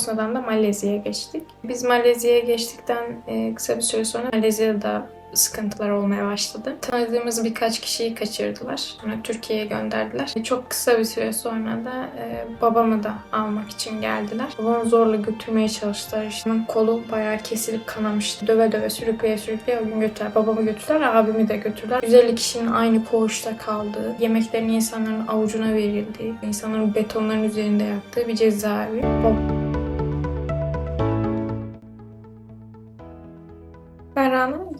Bosna'dan da Malezya'ya geçtik. Biz Malezya'ya geçtikten e, kısa bir süre sonra Malezya'da sıkıntılar olmaya başladı. Tanıdığımız birkaç kişiyi kaçırdılar. Sonra Türkiye'ye gönderdiler. E, Çok kısa bir süre sonra da e, babamı da almak için geldiler. Babamı zorla götürmeye çalıştılar. İşte kolu bayağı kesilip kanamıştı. Döve döve sürükleye sürükleye o gün götürdüler. Babamı götürdüler, abimi de götürdüler. 150 kişinin aynı koğuşta kaldığı, yemeklerin insanların avucuna verildiği, insanların betonların üzerinde yattığı bir cezaevi. Bab-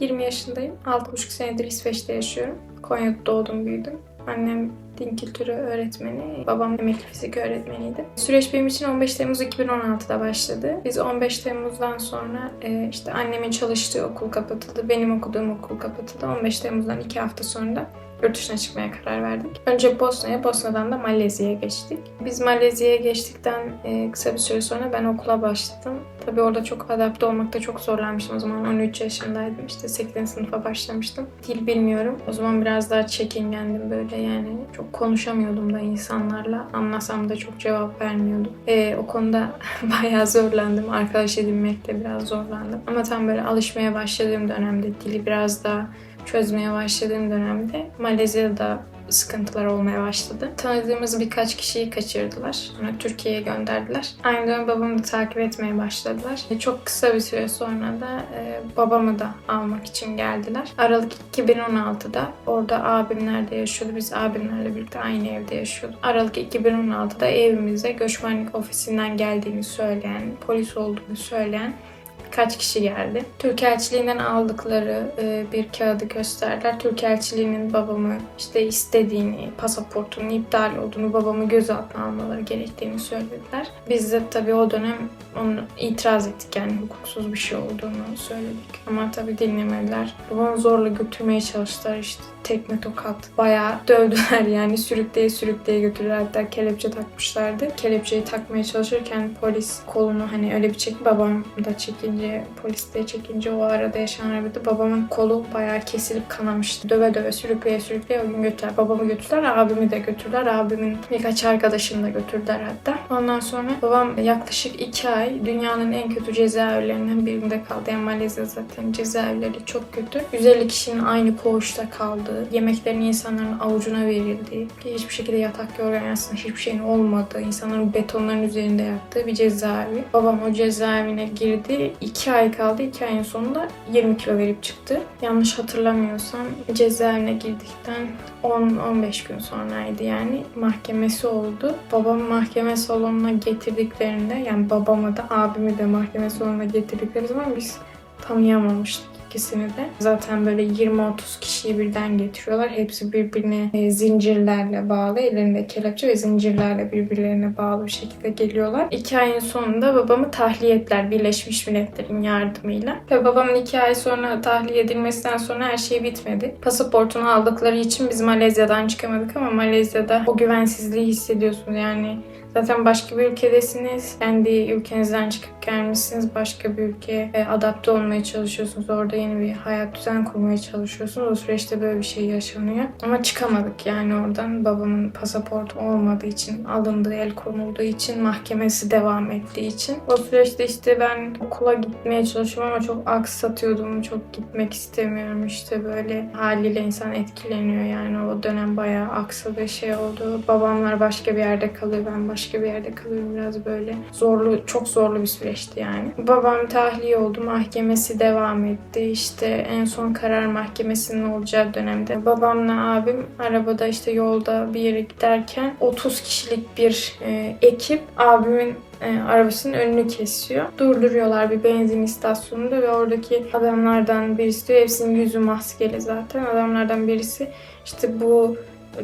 20 yaşındayım. 6,5 senedir İsveç'te yaşıyorum. Konya'da doğdum, büyüdüm. Annem din kültürü öğretmeni, babam emekli fizik öğretmeniydi. Süreç benim için 15 Temmuz 2016'da başladı. Biz 15 Temmuz'dan sonra e, işte annemin çalıştığı okul kapatıldı, benim okuduğum okul kapatıldı. 15 Temmuz'dan 2 hafta sonra da yurt dışına çıkmaya karar verdik. Önce Bosna'ya, Bosna'dan da Malezya'ya geçtik. Biz Malezya'ya geçtikten e, kısa bir süre sonra ben okula başladım. Tabii orada çok adapte olmakta çok zorlanmıştım. O zaman 13 yaşındaydım. İşte 8. sınıfa başlamıştım. Dil bilmiyorum. O zaman biraz daha çekingendim böyle yani. Çok konuşamıyordum da insanlarla. Anlasam da çok cevap vermiyordum. E, o konuda bayağı zorlandım. Arkadaş edinmekte biraz zorlandım. Ama tam böyle alışmaya başladığım dönemde dili biraz daha çözmeye başladığım dönemde Malezya'da sıkıntılar olmaya başladı. Tanıdığımız birkaç kişiyi kaçırdılar. Sonra Türkiye'ye gönderdiler. Aynı dönem babamı da takip etmeye başladılar. E, Çok kısa bir süre sonra da e, babamı da almak için geldiler. Aralık 2016'da orada abimler de yaşıyordu. Biz abimlerle birlikte aynı evde yaşıyorduk. Aralık 2016'da evimize göçmenlik ofisinden geldiğini söyleyen, polis olduğunu söyleyen birkaç kişi geldi. Türk elçiliğinden aldıkları e, bir kağıdı gösterdiler. Türk elçiliğinin babamı işte istediğini, pasaportunun iptal olduğunu, babamı gözaltına almaları gerektiğini söylediler. Biz de tabii o dönem onu itiraz ettik yani hukuksuz bir şey olduğunu söyledik. Ama tabii dinlemediler. Babamı zorla götürmeye çalıştılar işte tekme tokat. Bayağı dövdüler yani sürükleye sürükleye götürdüler. Hatta kelepçe takmışlardı. Kelepçeyi takmaya çalışırken polis kolunu hani öyle bir çek babam da çekince polis de çekince o arada yaşanan arabada babamın kolu bayağı kesilip kanamıştı. Döve döve sürükleye sürükleye o gün götürdüler. Babamı götürdüler, abimi de götürdüler. Abimin birkaç arkadaşını da götürdüler hatta. Ondan sonra babam yaklaşık iki ay dünyanın en kötü cezaevlerinden birinde kaldı. Yani Malezya zaten cezaevleri çok kötü. 150 kişinin aynı koğuşta kaldığı, yemeklerin insanların avucuna verildiği, hiçbir şekilde yatak yorgan hiçbir şeyin olmadığı, insanların betonların üzerinde yattığı bir cezaevi. Babam o cezaevine girdi. 2 ay kaldı. 2 ayın sonunda 20 kilo verip çıktı. Yanlış hatırlamıyorsam cezaevine girdikten 10-15 gün sonraydı yani. Mahkemesi oldu. Babamı mahkeme salonuna getirdiklerinde yani babamı da abimi de mahkeme salonuna getirdikleri zaman biz tanıyamamıştık ikisini de. Zaten böyle 20-30 kişiyi birden getiriyorlar. Hepsi birbirine e, zincirlerle bağlı. Ellerinde kelepçe ve zincirlerle birbirlerine bağlı bir şekilde geliyorlar. İki ayın sonunda babamı tahliye ettiler Birleşmiş Milletler'in yardımıyla. Ve babamın iki ay sonra tahliye edilmesinden sonra her şey bitmedi. Pasaportunu aldıkları için biz Malezya'dan çıkamadık ama Malezya'da o güvensizliği hissediyorsunuz yani. Zaten başka bir ülkedesiniz. Kendi ülkenizden çıkıp gelmişsiniz. Başka bir ülkeye e, adapte olmaya çalışıyorsunuz. Orada yeni bir hayat düzen kurmaya çalışıyorsunuz. O süreçte böyle bir şey yaşanıyor. Ama çıkamadık yani oradan. Babamın pasaportu olmadığı için, alındığı, el konulduğu için, mahkemesi devam ettiği için. O süreçte işte ben okula gitmeye çalışıyorum ama çok aksatıyordum. Çok gitmek istemiyorum işte böyle. Haliyle insan etkileniyor yani. O dönem bayağı aksadı şey oldu. Babamlar başka bir yerde kalıyor. Ben başka bir yerde kalıyorum. Biraz böyle zorlu, çok zorlu bir süreçti yani. Babam tahliye oldu. Mahkemesi devam etti. İşte en son karar mahkemesinin olacağı dönemde babamla abim arabada işte yolda bir yere giderken 30 kişilik bir e, ekip abimin e, arabasının önünü kesiyor. Durduruyorlar bir benzin istasyonunda ve oradaki adamlardan birisi diyor hepsinin yüzü maskeli zaten. Adamlardan birisi işte bu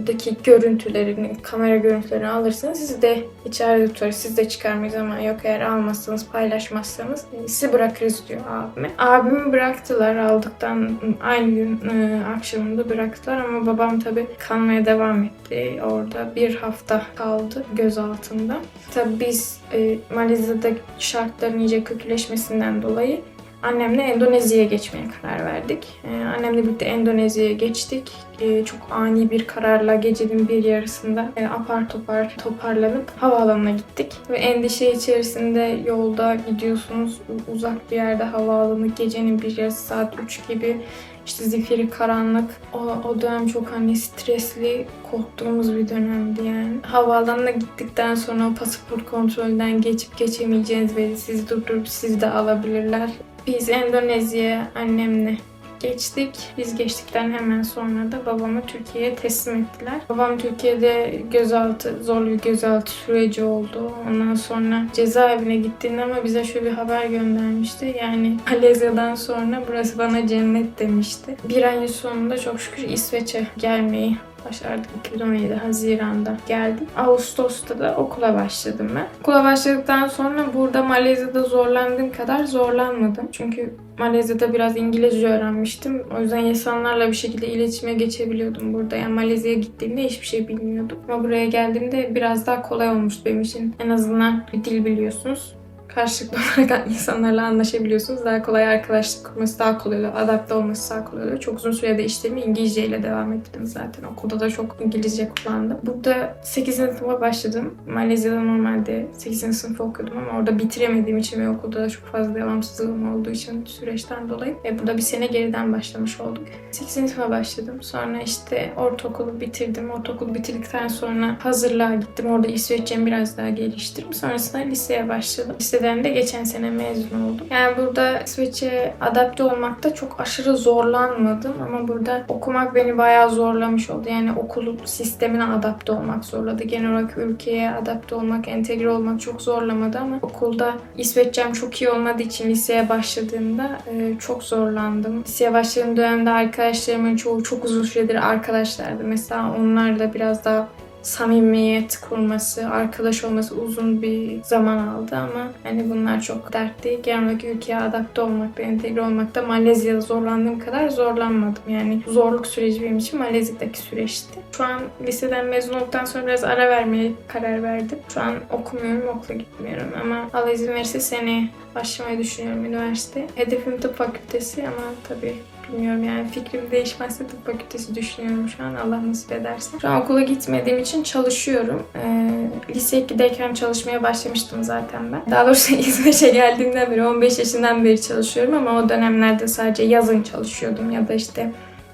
daki görüntülerini, kamera görüntülerini alırsanız sizi de içeride tutar. Siz de çıkarmayız ama yok eğer almazsanız, paylaşmazsanız sizi bırakırız diyor abime. Abimi bıraktılar. Aldıktan aynı gün e, akşamında bıraktılar ama babam tabii kalmaya devam etti. Orada bir hafta kaldı gözaltında. Tabii biz e, Malezya'da şartların iyice kötüleşmesinden dolayı Annemle Endonezya'ya geçmeye karar verdik. Ee, annemle birlikte Endonezya'ya geçtik. Ee, çok ani bir kararla gecenin bir yarısında e, apar topar toparlanıp havaalanına gittik. Ve endişe içerisinde yolda gidiyorsunuz. Uzak bir yerde havaalanı gecenin bir yarısı saat 3 gibi işte zifiri karanlık. O, o dönem çok hani stresli, korktuğumuz bir dönemdi yani. Havaalanına gittikten sonra pasaport kontrolünden geçip geçemeyeceğiniz ve sizi durdurup sizi de alabilirler. Biz Endonezya'ya annemle geçtik. Biz geçtikten hemen sonra da babamı Türkiye'ye teslim ettiler. Babam Türkiye'de gözaltı, zorlu bir gözaltı süreci oldu. Ondan sonra cezaevine gittiğinde ama bize şöyle bir haber göndermişti. Yani Malezya'dan sonra burası bana cennet demişti. Bir ayın sonunda çok şükür İsveç'e gelmeyi başardık. 2017 Haziran'da geldim. Ağustos'ta da okula başladım ben. Okula başladıktan sonra burada Malezya'da zorlandığım kadar zorlanmadım. Çünkü Malezya'da biraz İngilizce öğrenmiştim. O yüzden insanlarla bir şekilde iletişime geçebiliyordum burada. Yani Malezya'ya gittiğimde hiçbir şey bilmiyordum. Ama buraya geldiğimde biraz daha kolay olmuştu benim için. En azından bir dil biliyorsunuz karşılıklı olarak insanlarla anlaşabiliyorsunuz. Daha kolay arkadaşlık kurması daha kolay oluyor. Adapte olması daha kolay oluyor. Çok uzun sürede işlerimi İngilizce ile devam ettim zaten. Okulda da çok İngilizce kullandım. Burada 8. sınıfa başladım. Malezya'da normalde 8. sınıf okuyordum ama orada bitiremediğim için ve okulda da çok fazla devamsızlığım olduğu için süreçten dolayı ve burada bir sene geriden başlamış olduk. 8. sınıfa başladım. Sonra işte ortaokulu bitirdim. Ortaokulu bitirdikten sonra hazırlığa gittim. Orada İsveççemi biraz daha geliştirdim. Sonrasında liseye başladım. Lisede Liseden de geçen sene mezun oldum. Yani burada İsveç'e adapte olmakta çok aşırı zorlanmadım ama burada okumak beni bayağı zorlamış oldu. Yani okul sistemine adapte olmak zorladı. Genel olarak ülkeye adapte olmak, entegre olmak çok zorlamadı ama okulda İsveççem çok iyi olmadığı için liseye başladığımda e, çok zorlandım. Liseye başladığım dönemde arkadaşlarımın çoğu çok uzun süredir arkadaşlardı. Mesela onlar da biraz daha samimiyet kurması, arkadaş olması uzun bir zaman aldı ama hani bunlar çok dert değil. Genel olarak ülkeye adapte olmakta, entegre olmakta Malezya'da zorlandığım kadar zorlanmadım. Yani zorluk süreci benim için Malezya'daki süreçti. Şu an liseden mezun olduktan sonra biraz ara vermeye karar verdim. Şu an okumuyorum, okula gitmiyorum ama Allah izin verirse seneye başlamayı düşünüyorum üniversite. Hedefim tıp fakültesi ama tabii Bilmiyorum yani fikrim değişmezse tıp fakültesi düşünüyorum şu an Allah nasip ederse. Şu an okula gitmediğim için çalışıyorum. Ee, lise 2'deyken çalışmaya başlamıştım zaten ben. Daha doğrusu İzmir'e geldiğimden beri 15 yaşından beri çalışıyorum ama o dönemlerde sadece yazın çalışıyordum ya da işte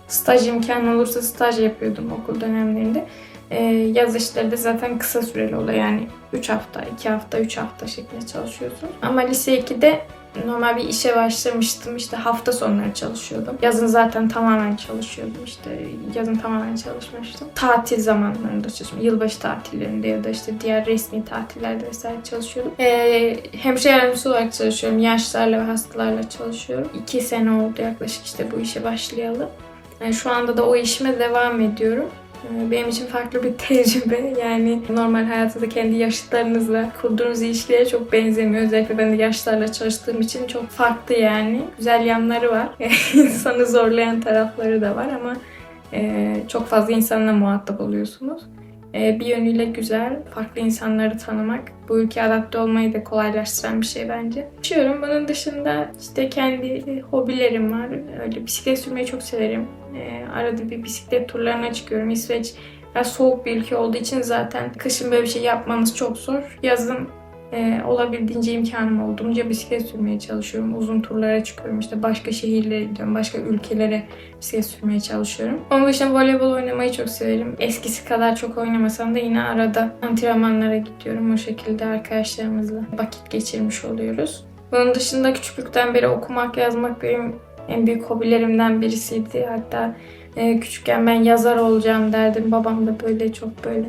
staj imkanı olursa staj yapıyordum okul dönemlerinde. Ee, yaz işleri de zaten kısa süreli oluyor yani 3 hafta, 2 hafta, 3 hafta şeklinde çalışıyorsunuz. Ama lise 2'de normal bir işe başlamıştım. İşte hafta sonları çalışıyordum. Yazın zaten tamamen çalışıyordum. İşte yazın tamamen çalışmıştım. Tatil zamanlarında çalıştım. Yılbaşı tatillerinde ya da işte diğer resmi tatillerde vesaire çalışıyordum. Ee, hemşire yardımcısı olarak çalışıyorum. Yaşlarla ve hastalarla çalışıyorum. İki sene oldu yaklaşık işte bu işe başlayalı. Yani şu anda da o işime devam ediyorum. Ee, benim için farklı bir tecrübe. Yani normal hayatta da kendi yaşıtlarınızla kurduğunuz ilişkilere çok benzemiyor. Özellikle ben de yaşlarla çalıştığım için çok farklı yani. Güzel yanları var. İnsanı zorlayan tarafları da var ama e, çok fazla insanla muhatap oluyorsunuz. E, bir yönüyle güzel, farklı insanları tanımak bu ülkeye adapte olmayı da kolaylaştıran bir şey bence. Yaşıyorum. Bunun dışında işte kendi hobilerim var. Öyle bisiklet sürmeyi çok severim. E, arada bir bisiklet turlarına çıkıyorum. İsveç biraz soğuk bir ülke olduğu için zaten kışın böyle bir şey yapmanız çok zor. Yazın e, olabildiğince imkanım olduğunca bisiklet sürmeye çalışıyorum. Uzun turlara çıkıyorum. İşte başka şehirlere gidiyorum. Başka ülkelere bisiklet sürmeye çalışıyorum. Onun dışında voleybol oynamayı çok severim. Eskisi kadar çok oynamasam da yine arada antrenmanlara gidiyorum. O şekilde arkadaşlarımızla vakit geçirmiş oluyoruz. Bunun dışında küçüklükten beri okumak, yazmak benim en büyük hobilerimden birisiydi. Hatta e, küçükken ben yazar olacağım derdim. Babam da böyle çok böyle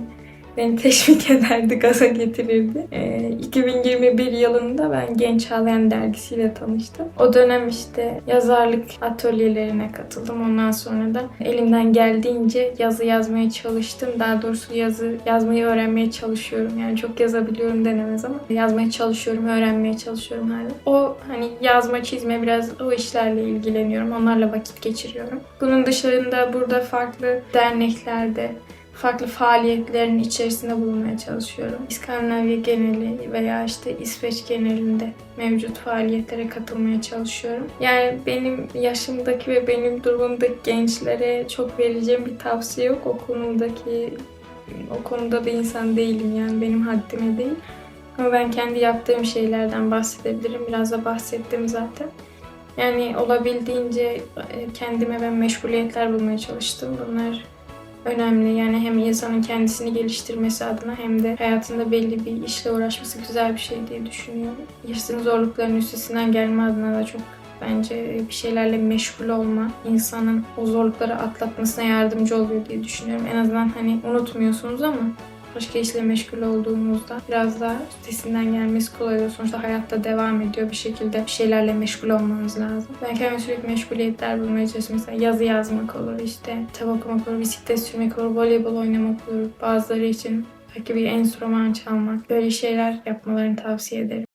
beni teşvik ederdi, gaza getirirdi. E, 2021 yılında ben Genç Ağlayan dergisiyle tanıştım. O dönem işte yazarlık atölyelerine katıldım. Ondan sonra da elimden geldiğince yazı yazmaya çalıştım. Daha doğrusu yazı yazmayı öğrenmeye çalışıyorum. Yani çok yazabiliyorum denemez ama yazmaya çalışıyorum, öğrenmeye çalışıyorum hala. O hani yazma, çizme biraz o işlerle ilgileniyorum. Onlarla vakit geçiriyorum. Bunun dışında burada farklı derneklerde farklı faaliyetlerin içerisinde bulunmaya çalışıyorum. İskandinavya geneli veya işte İsveç genelinde mevcut faaliyetlere katılmaya çalışıyorum. Yani benim yaşımdaki ve benim durumumdaki gençlere çok vereceğim bir tavsiye yok. O konudaki o konuda bir insan değilim yani benim haddime değil. Ama ben kendi yaptığım şeylerden bahsedebilirim. Biraz da bahsettim zaten. Yani olabildiğince e, kendime ben meşguliyetler bulmaya çalıştım. Bunlar önemli. Yani hem insanın kendisini geliştirmesi adına hem de hayatında belli bir işle uğraşması güzel bir şey diye düşünüyorum. Yaşın zorlukların üstesinden gelme adına da çok bence bir şeylerle meşgul olma insanın o zorlukları atlatmasına yardımcı oluyor diye düşünüyorum. En azından hani unutmuyorsunuz ama başka işle meşgul olduğunuzda biraz daha üstesinden gelmesi kolay oluyor. Sonuçta hayatta devam ediyor. Bir şekilde bir şeylerle meşgul olmanız lazım. Ben kendime sürekli meşguliyetler bulmaya çalışıyorum. Mesela yazı yazmak olur, işte kitap okumak olur, bisiklet sürmek olur, voleybol oynamak olur. Bazıları için belki bir enstrüman çalmak. Böyle şeyler yapmalarını tavsiye ederim.